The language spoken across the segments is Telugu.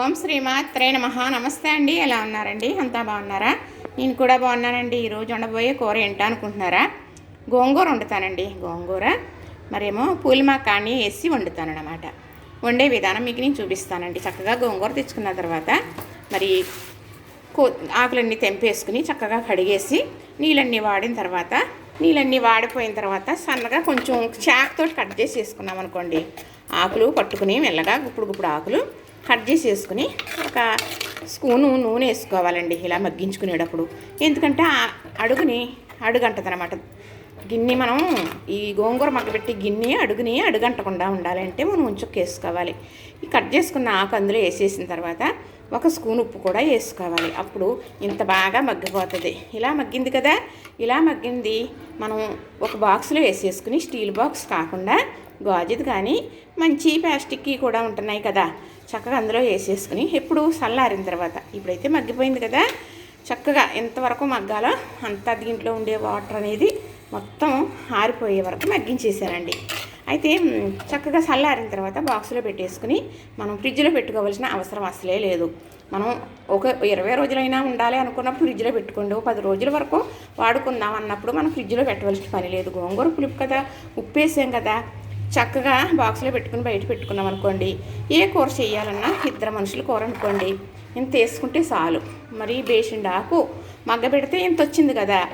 ఓం శ్రీమాత్రే నమ. నమస్తే అండి. ఎలా ఉన్నారండి? అంతా బాగున్నారా? నేను కూడా బాగున్నానండి. ఈరోజు ఉండబోయే కూర ఏంటా అనుకుంటున్నారా? గోంగూర వండుతానండి. గోంగూర. మరేమో పూలిమా కానీ వేసి వండుతానమాట వండే విధానం మీకు నేను చూపిస్తానండి. చక్కగా గోంగూర తెచ్చుకున్న తర్వాత మరి కో ఆకులన్నీ తెంపేసుకుని చక్కగా కడిగేసి నీళ్ళన్నీ వాడిన తర్వాత నీళ్ళన్నీ వాడిపోయిన తర్వాత సన్నగా కొంచెం చాకుతో కట్ చేసి వేసుకున్నాం అనుకోండి ఆకులు పట్టుకుని మెల్లగా గుప్పుడు గుప్పుడు ఆకులు కట్ చేసి వేసుకుని ఒక స్పూను నూనె వేసుకోవాలండి ఇలా మగ్గించుకునేటప్పుడు. ఎందుకంటే ఆ అడుగుని అడుగంటదనమాట గిన్నె మనం ఈ గోంగూర మగ్గబెట్టి గిన్నె అడుగుని అడుగంటకుండా ఉండాలంటే మనం ఉంచుకు వేసుకోవాలి. ఈ కట్ చేసుకున్న ఆకు అందులో వేసేసిన తర్వాత ఒక స్పూన్ ఉప్పు కూడా వేసుకోవాలి. అప్పుడు ఇంత బాగా మగ్గిపోతుంది. ఇలా మగ్గింది కదా? ఇలా మగ్గింది మనం ఒక బాక్స్లో వేసేసుకుని స్టీల్ బాక్స్ కాకుండా గాజుది కానీ మంచి ప్లాస్టిక్కి కూడా ఉంటున్నాయి కదా? చక్కగా అందులో వేసేసుకుని ఎప్పుడు చల్లారిన తర్వాత. ఇప్పుడైతే మగ్గిపోయింది కదా. చక్కగా ఎంతవరకు మగ్గాలో అంత దీంట్లో ఉండే వాటర్ అనేది మొత్తం ఆరిపోయే వరకు మగ్గించేసానండి అయితే చక్కగా చల్లారిన తర్వాత బాక్స్లో పెట్టేసుకుని మనం ఫ్రిడ్జ్లో పెట్టుకోవాల్సిన అవసరం అసలే లేదు. మనం ఒక ఇరవై రోజులైనా ఉండాలి అనుకున్నప్పుడు ఫ్రిడ్జ్లో పెట్టుకోండి. పది రోజుల వరకు వాడుకుందాం అన్నప్పుడు మనం ఫ్రిడ్జ్లో పెట్టవలసిన పని లేదు. గోంగూర పులుపు కదా. ఉప్పు వేసాం కదా. చక్కగా బాక్స్లో పెట్టుకుని బయట పెట్టుకున్నాం అనుకోండి. ఏ కూర చేయాలన్నా ఇద్దరు మనుషులు కూర అనుకోండి. ఇంత వేసుకుంటే చాలు. మరి బేసిండి ఆకు మగ్గ పెడితే ఇంత వచ్చింది కదా.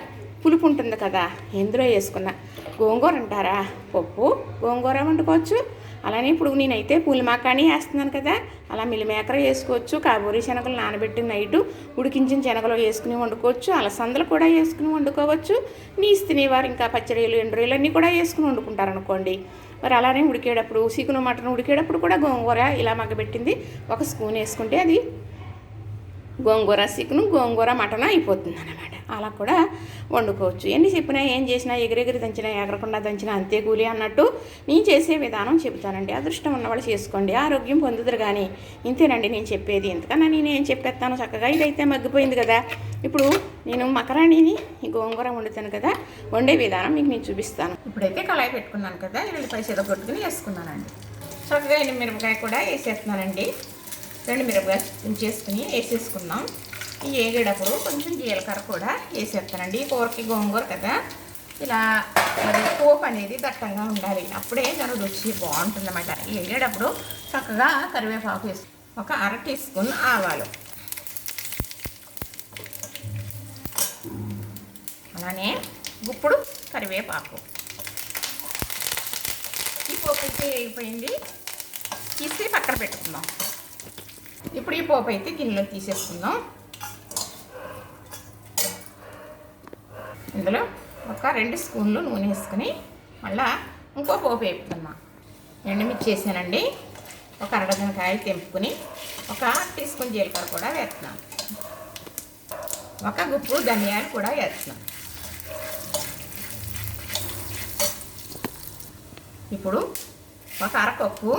పులుపు ఉంటుంది కదా. ఎందులో వేసుకున్నా? గోంగూర అంటారా? పప్పు గోంగూర వండుకోవచ్చు. అలానే ఇప్పుడు నేనైతే పులిమాకాని వేస్తున్నాను కదా. అలా మిలిమేకర వేసుకోవచ్చు. కాబూరి శనగలు నానబెట్టిన నైటు ఉడికించిన శనగలు వేసుకుని వండుకోవచ్చు. అలసందలు కూడా వేసుకుని వండుకోవచ్చు. నీసు తినేవారు ఇంకా పచ్చడిలు ఎండ్రీలు అన్నీ కూడా వేసుకుని వండుకుంటారు అనుకోండి మరి అలానే ఉడికేటప్పుడు సీకులో మటన్ ఉడికేటప్పుడు కూడా గోంగూర ఇలా మగ్గబెట్టింది. ఒక స్పూన్ వేసుకుంటే అది గోంగూర చికెను గోంగూర మటన్ అయిపోతుంది అనమాట అలా కూడా వండుకోవచ్చు. ఎన్ని చెప్పినా ఏం చేసినా ఎగిరెగిరి దంచినా ఎగరకుండా దంచినా అంతే కూలి అన్నట్టు నేను చేసే విధానం చెబుతానండి. అదృష్టం ఉన్నవాళ్ళు చేసుకోండి. ఆరోగ్యం పొందుదురు కానీ ఇంతేనండి నేను చెప్పేది. ఎందుకన్నా నేను ఏం చెప్పేస్తాను? చక్కగా ఇదైతే మగ్గిపోయింది కదా. ఇప్పుడు నేను మకరాణిని గోంగూర వండుతాను కదా. వండే విధానం మీకు నేను చూపిస్తాను. ఇప్పుడైతే కళాయి పెట్టుకున్నాను కదా ఎల్లిపాయ చేత కొట్టుకుని వేసుకున్నానండి. చక్కగా మిరపకాయ కూడా వేసేస్తున్నానండి. రెండు మిరపకాయ చేసుకుని వేసేసుకున్నాం ఈ వేగేటప్పుడు కొంచెం జీలకర్ర కూడా వేసేస్తానండి. కూరకి గోంగూర కదా. ఇలా మరి పోపు అనేది దట్టంగా ఉండాలి. అప్పుడే దాని రుచి బాగుంటుంది అన్నమాట వేగేటప్పుడు చక్కగా కరివేపాకు వేసు ఒక అర టీ స్పూన్ ఆవాలు. అలానే గుప్పుడు కరివేపాకు. ఈ పోపు అయితే వేగిపోయింది. తీసి పక్కన పెట్టుకుందాం. ఇప్పుడు ఈ పోపు అయితే గిన్నెలో తీసేసుకుందాం. ఇందులో ఒక రెండు స్పూన్లు నూనె వేసుకుని మళ్ళా ఇంకో పోపు వేపుతున్నాం ఎండుమిర్చి వేసానండి ఒక అరడజన కాయలు తెంపుకుని ఒక టీ స్పూన్ జీలకర్ర కూడా వేస్తున్నాం. ఒక గుప్పు ధనియాలు కూడా వేస్తున్నాం. ఇప్పుడు ఒక అరకప్పు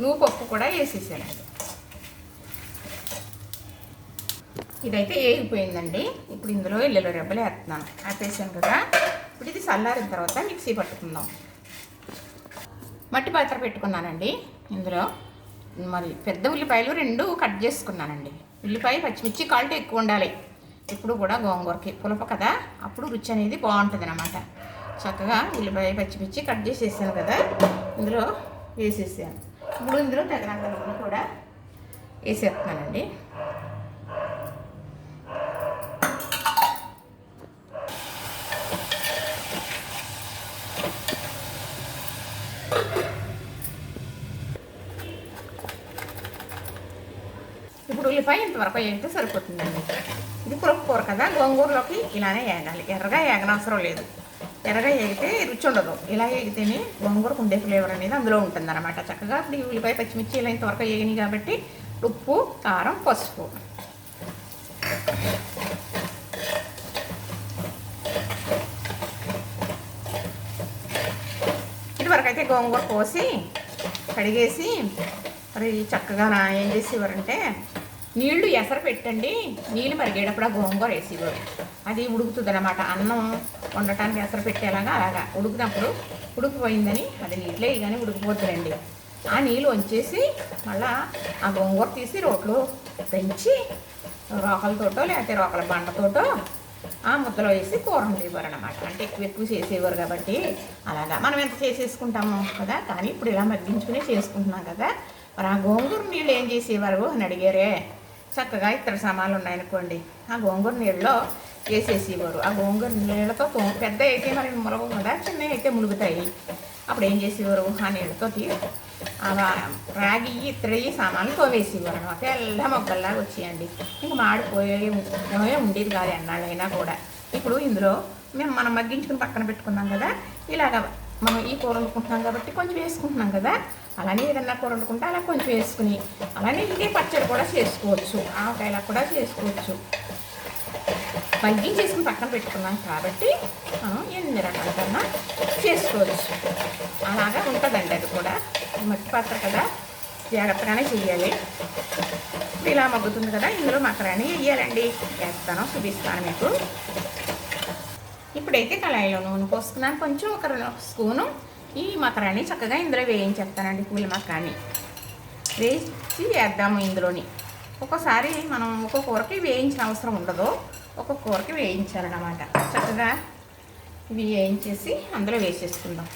నువ్వు పప్పు కూడా వేసేసానండి ఇదైతే ఏగిపోయిందండి. ఇప్పుడు ఇందులో ఎల్లుల్లి రెబ్బలు వేస్తున్నాను. వేసాను కదా. ఇప్పుడు ఇది చల్లారిన తర్వాత మిక్సీ పట్టుకుందాం. మట్టి పాత్ర పెట్టుకున్నానండి ఇందులో. మరి పెద్ద ఉల్లిపాయలు రెండు కట్ చేసుకున్నానండి. ఉల్లిపాయ పచ్చిమిర్చి కాల్ట్ ఎక్కువ ఉండాలి. ఇప్పుడు కూడా గోంగూరకి పులప కదా. అప్పుడు రుచి అనేది బాగుంటుంది అనమాట చక్కగా ఉల్లిపాయ పచ్చిమిర్చి కట్ చేసేసాను కదా. ఇందులో వేసేసాను. ఇప్పుడు ఇందులో తగినంత నూనె కూడా వేసేస్తున్నానండి ఇప్పుడు ఉల్లిపాయ ఇంతవరకు వేయంటే సరిపోతుందండి. ఇది పురపు కూర కదా గోంగూరలోకి ఇలానే వేగాలి ఎర్రగా వేగనవసరం లేదు. ఎర్రగా వేగితే రుచి ఉండదు. ఇలా వేగితేనే గోంగూరకు ఉండే ఫ్లేవర్ అనేది అందులో ఉంటుంది అనమాట చక్కగా ఇప్పుడు ఈ ఉల్లిపాయ పచ్చిమిర్చి ఇలా ఇంతవరకు వేగినాయి కాబట్టి ఉప్పు కారం పసుపు. ఇటువరకు అయితే గోంగూర కోసి కడిగేసి మరి చక్కగా నా ఏం చేసేవారంటే నీళ్ళు ఎసరు పెట్టండి. నీళ్ళు మరిగేటప్పుడు ఆ గోంగూర వేసేవారు అది ఉడుకుతుంది అనమాట అన్నం వండటానికి ఎసరు పెట్టేలాగా అలాగా ఉడికినప్పుడు ఉడికిపోయిందని అది నీటిలో కానీ ఉడికిపోతుందండి. ఆ నీళ్ళు వంచేసి మళ్ళా ఆ గోంగూర తీసి రోట్లో పెంచి రోకలతోటో లేకపోతే రోకల బండతోటో ఆ ముద్దలో వేసి కూర ఉండేవారు అనమాట అంటే ఎక్కువ ఎక్కువ చేసేవారు కాబట్టి అలాగా. మనం ఎంత చేసేసుకుంటాము కదా. కానీ ఇప్పుడు ఇలా మగ్గించుకునే చేసుకుంటున్నాం కదా. మరి ఆ గోంగూర నీళ్ళు ఏం చేసేవారు అని అడిగారే. చక్కగా ఇతర సామాన్లు ఉన్నాయనుకోండి ఆ గోంగూర నీళ్ళలో వేసేసేవారు ఆ గోంగూర నీళ్ళతో పెద్ద అయితే మరి ములగవు కదా చిన్న అయితే మునుగుతాయి. అప్పుడు ఏం చేసేవారు? ఆ నీళ్ళతో అలా రాగి ఇత్తడి సామాన్లు తోవేసేవారు అనమాట. తెల్ల మొక్కల్లాగా వచ్చేయండి. ఇంకా మాడిపోయే ఉండేది కాదు ఎన్నాళ్ళైనా కూడా. ఇప్పుడు ఇందులో మేము మనం మగ్గించుకుని పక్కన పెట్టుకున్నాం కదా ఇలాగ మనం ఈ కూర వండుకుంటున్నాం కాబట్టి కొంచెం వేసుకుంటున్నాం కదా. అలానే ఏదన్నా కూర వండుకుంటే అలా కొంచెం వేసుకుని అలానే ఇదే పచ్చడి కూడా చేసుకోవచ్చు ఆవకాయలా కూడా చేసుకోవచ్చు. మగ్గించేసుకుని పక్కన పెట్టుకున్నాం కాబట్టి మనం ఎన్ని రకాల కన్నా చేసుకోవచ్చు. అలాగా ఉంటుందండి అది కూడా. మట్టి పాత్ర కదా. జాగ్రత్తగానే చేయాలి. ఇలా మగ్గుతుంది కదా ఇందులో మకరాని వేయాలండి. వేస్తాను చూపిస్తాను మీకు. ఇప్పుడైతే కళాయిలో నూనె పోసుకున్నాను. కొంచెం ఒక స్పూను ఈ మకరాన్ని చక్కగా ఇందులో వేయించేస్తానండి పూల మకరాన్ని వేసి వేద్దాము ఇందులోని. ఒక్కోసారి మనం ఒక్కొక్క కూరకి వేయించిన అవసరం ఉండదు. ఒక్కొక్క కూరకి వేయించాలన్నమాట. చక్కగా ఇవి వేయించేసి అందులో వేసేసుకుందాం.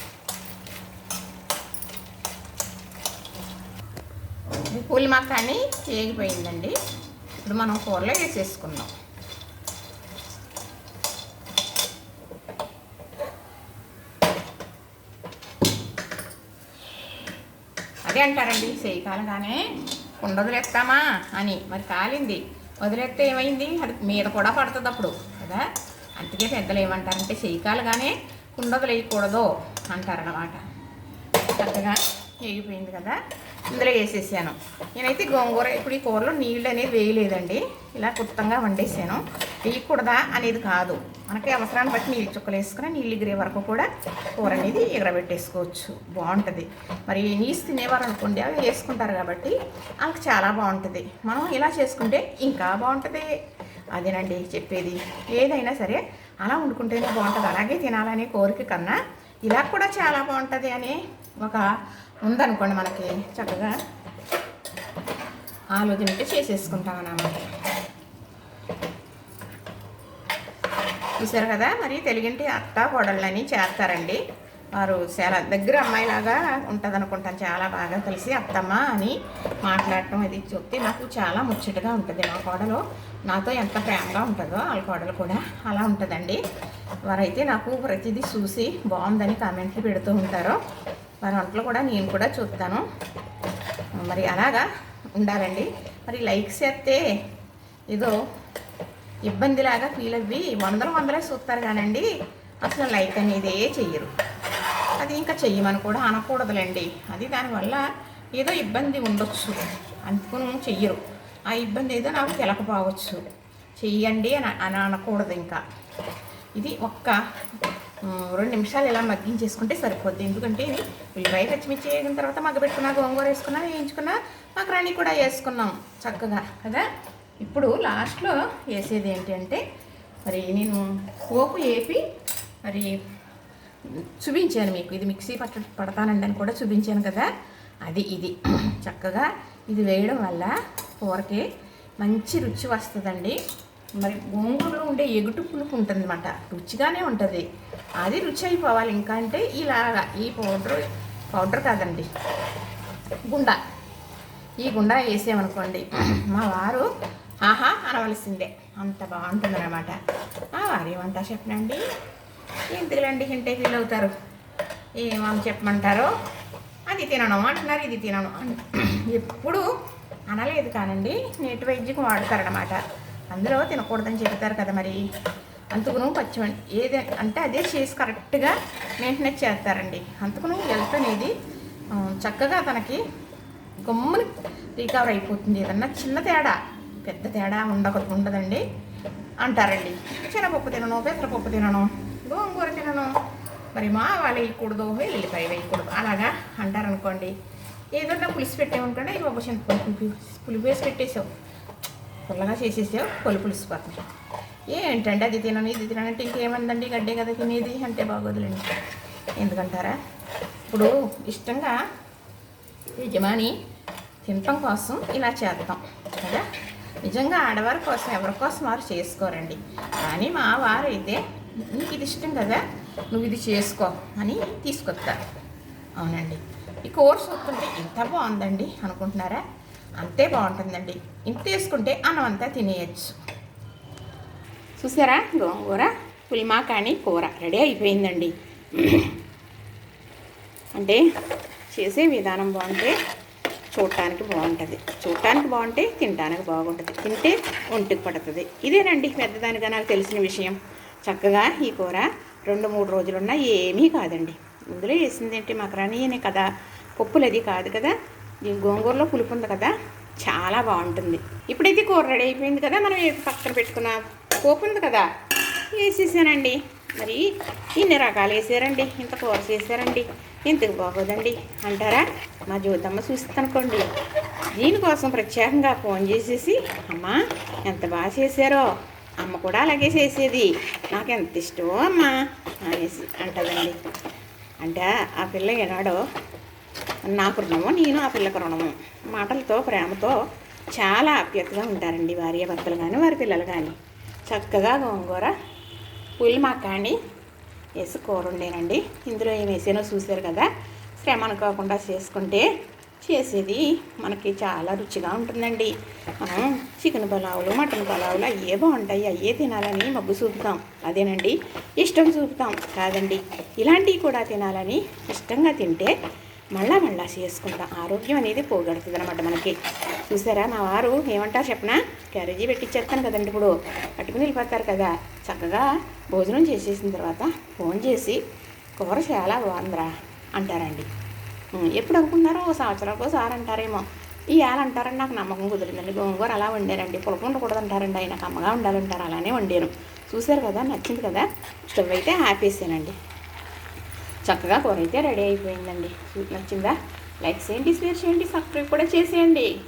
ఈ పూల మకాని వేగిపోయిందండి ఇప్పుడు మనం కూరలో వేసేసుకుందాం. అదే అంటారండి. చేయి కాలగానే కుండ వదిలేస్తామా అని. మరి కాలింది. వదిలేస్తే ఏమైంది? అది మీద కూడా పడుతుంది అప్పుడు కదా? అందుకే పెద్దలు ఏమంటారంటే చెయ్యి కాలగానే కుండ వదిలేయకూడదు అంటారన్నమాట. చక్కగా వేగిపోయింది కదా? ఇందులో వేసేసాను. నేనైతే గోంగూర ఇప్పుడు ఈ కూరలో నీళ్ళు అనేది వేయలేదండి. ఇలా కుత్తంగా వండేసాను. వేయకూడదా అనేది కాదు. మనకి అవసరాన్ని బట్టి నీళ్ళు చుక్కలు వేసుకుని నీళ్ళు ఎగిరే వరకు కూడా కూర అనేది ఎగరబెట్టేసుకోవచ్చు. బాగుంటుంది. మరి నీసు తినేవారు అనుకోండి అవి వేసుకుంటారు కాబట్టి వాళ్ళకి చాలా బాగుంటుంది. మనం ఇలా చేసుకుంటే ఇంకా బాగుంటుంది. అదేనండి చెప్పేది. ఏదైనా సరే అలా వండుకుంటేనే బాగుంటుంది. అలాగే తినాలనే కోరిక కన్నా ఇలా కూడా చాలా బాగుంటుంది అని ఒక ఉందనుకోండి మనకి చక్కగా ఆలోచనకి చేసేసుకుంటాం అన్నమాట. చూసారు కదా? మరి తెలుగింటి అత్త కోడళ్ళని చేస్తారండి. వారు చాలా దగ్గర అమ్మాయిలాగా ఉంటుంది అనుకుంటాను చాలా బాగా కలిసి అత్తమ్మ అని మాట్లాడటం అది చెప్తే నాకు చాలా ముచ్చటగా ఉంటుంది. మా కోడలు నాతో ఎంత ప్రేమగా ఉంటుందో వాళ్ళ కోడలు కూడా అలా ఉంటుందండి. వారైతే నాకు ప్రతిదీ చూసి బాగుందని కామెంట్లు పెడుతూ ఉంటారు. వారి వంటలు కూడా నేను కూడా చూస్తాను మరి అలాగా ఉండాలండి. మరి లైక్స్ చేస్తే ఏదో ఇబ్బందిలాగా ఫీల్ అవ్వి వందలు వందలే చూస్తారు కానండి. అసలు లైక్ అనేదే చెయ్యరు. అది ఇంకా చెయ్యమని కూడా అనకూడదులేండి. అది దానివల్ల ఏదో ఇబ్బంది ఉండొచ్చు. అందుకుని చెయ్యరు. ఆ ఇబ్బంది ఏదో నాకు తెలకపోవచ్చు. చెయ్యండి అని అని అనకూడదు ఇంకా. ఇది ఒక్క రెండు నిమిషాలు ఇలా మగ్గించేసుకుంటే సరిపోద్ది. ఎందుకంటే ఇది ఉల్లిపాయ పచ్చిమిర్చి వేగిన తర్వాత మగ్గబెట్టుకున్నా గోంగూర వేసుకున్నా వేయించుకున్నా మకరాణి కూడా వేసుకున్నాం చక్కగా కదా? ఇప్పుడు లాస్ట్లో వేసేది ఏంటి అంటే మరి నేను పోపు వేపి మరి చూపించాను మీకు. ఇది మిక్సీ పట్ట పడతానండి అని కూడా చూపించాను కదా? అది ఇది. చక్కగా ఇది వేయడం వల్ల కూరకి మంచి రుచి వస్తుందండి. మరి గోంగూరలో ఉండే ఎగుటు పులుపు ఉంటుంది అనమాట రుచిగానే ఉంటుంది. అది రుచి అయిపోవాలి ఇంకా అంటే ఇలాగా ఈ పౌడర్ పౌడర్ కాదండి. గుండ. ఈ గుండా వేసామనుకోండి మా వారు ఆహా అనవలసిందే. అంత బాగుంటుంది అనమాట చెప్పండి చెప్పనండి? ఎందుకులండి ఇంటే ఫీల్ అవుతారు. ఏమని చెప్పమంటారో? అది తినను అంటున్నారు ఇది తినను. ఎప్పుడు అనలేదు కానండి నేటి వైద్యం వాడతారనమాట అందులో తినకూడదని చెబుతారు కదా మరి. అందుకును పచ్చిమండి ఏది అంటే అదే చేసి కరెక్ట్గా మెయింటెనెన్స్ చేస్తారండి. అందుకును హెల్త్ అనేది చక్కగా తనకి గమ్ముని రికవర్ అయిపోతుంది. ఏదన్నా చిన్న తేడా పెద్ద తేడా ఉండక ఉండదండి అంటారండి. శనగపప్పు తినను పెసరపప్పు తినను గోంగూర తినను. మరి మా వాళ్ళు వేయకూడదు వెల్లిపాయ వేయకూడదు అలాగా అంటారనుకోండి. ఏదన్నా పులిసి పెట్టామనుకోండి ఇది ఒక చింతపండు పులిపి పులిపేసి పెట్టేసావు. పుల్లగా చేసేసావు పొలి పులుసు పోతుంది ఏంటండి అది తినను ఇది తిననంటే ఇంకేమందండి గడ్డే కదా తినేది అంటే బాగోదులేండి. ఎందుకంటారా? ఇప్పుడు ఇష్టంగా యజమాని తినటం కోసం ఇలా చేద్దాం కదా? నిజంగా ఆడవారి కోసం ఎవరి కోసం వారు చేసుకోరండి. కానీ మా వారు అయితే నీకు ఇది ఇష్టం కదా నువ్వు ఇది చేసుకో అని తీసుకొస్తారు. అవునండి. ఈ కోర్స్ వస్తుంటే ఇంత బాగుందండి అనుకుంటున్నారా? అంతే బాగుంటుందండి. ఇంత తీసుకుంటే అన్నం అంతా తినేయచ్చు. చూసారా? గోంగూర పులిమా కానీ కూర రెడీ అయిపోయిందండి. అంటే చేసే విధానం బాగుంటే చూడటానికి బాగుంటుంది. చూడటానికి బాగుంటే తినడానికి బాగుంటుంది. తింటే ఒంటికి పడుతుంది. ఇదేనండి పెద్దదానిగా నాకు తెలిసిన విషయం. చక్కగా ఈ కూర రెండు మూడు రోజులున్నా ఏమీ కాదండి. ఇందులో వేసింది ఏంటి మకరానీయనే కదా పప్పులు అది కాదు కదా? ఈ గోంగూరలో పులుపు ఉంది కదా చాలా బాగుంటుంది. ఇప్పుడైతే కూర రెడీ అయిపోయింది కదా మనం పక్కన పెట్టుకున్న పోపు ఉంది కదా వేసేసానండి. మరి ఇన్ని రకాలు వేసారండి ఇంత కూర చేశారండి ఇంతకు బాగోదండి అంటారా? మా జ్యోతమ్మ చూస్తానుకోండి దీనికోసం ప్రత్యేకంగా ఫోన్ చేసేసి అమ్మా ఎంత బాగా చేశారో అమ్మ కూడా అలాగే చేసేది నాకు ఎంత ఇష్టమో అమ్మ అనేసి అంటదండి. అంటే ఆ పిల్ల ఏనాడో నాకు రుణము నేను ఆ పిల్లకు రుణము మాటలతో ప్రేమతో చాలా ఆప్యతగా ఉంటారండి భార్య భర్తలు కానీ వారి పిల్లలు కానీ చక్కగా గోంగూర పులిమా వేసి కూర ఉండేనండి. ఇందులో ఏం వేసానో చూశారు కదా. శ్రమ అనుకోకుండా చేసుకుంటే చేసేది మనకి చాలా రుచిగా ఉంటుందండి. మనం చికెన్ పలావులు మటన్ పలావులు అయ్యే బాగుంటాయి. అయ్యే తినాలని మగ్గు చూపుతాం. అదేనండి ఇష్టం చూపుతాం కాదండి. ఇలాంటివి కూడా తినాలని ఇష్టంగా తింటే మళ్ళా మళ్ళా చేసుకుంటాం. ఆరోగ్యం అనేది పోగొడుతుంది అనమాట మనకి. చూసారా? మా వారు ఏమంటారు చెప్పనా? క్యారేజీ పెట్టించేస్తాను కదండి ఇప్పుడు. పట్టుకుని వెళ్ళిపోతారు కదా. చక్కగా భోజనం చేసేసిన తర్వాత ఫోన్ చేసి కూర చాలా బాగుందిరా అంటారండి. ఎప్పుడు అనుకున్నారో ఓ సంవత్సరాలకు ఒకసారి అంటారేమో. ఈ ఏళ అంటారని నాకు నమ్మకం కుదిరిందండి. గోంగూర అలా వండారండి. పులక ఉండకూడదు అంటారండి ఆయన. కమ్మగా ఉండాలంటారు. అలానే వండాను చూశారు కదా? నచ్చింది కదా? స్టవ్ అయితే ఆపేసానండి. చక్కగా కూర అయితే రెడీ అయిపోయిందండి. నచ్చిందా? లైక్ చేయండి షేర్ చేయండి సబ్స్క్రైబ్ కూడా చేసేయండి.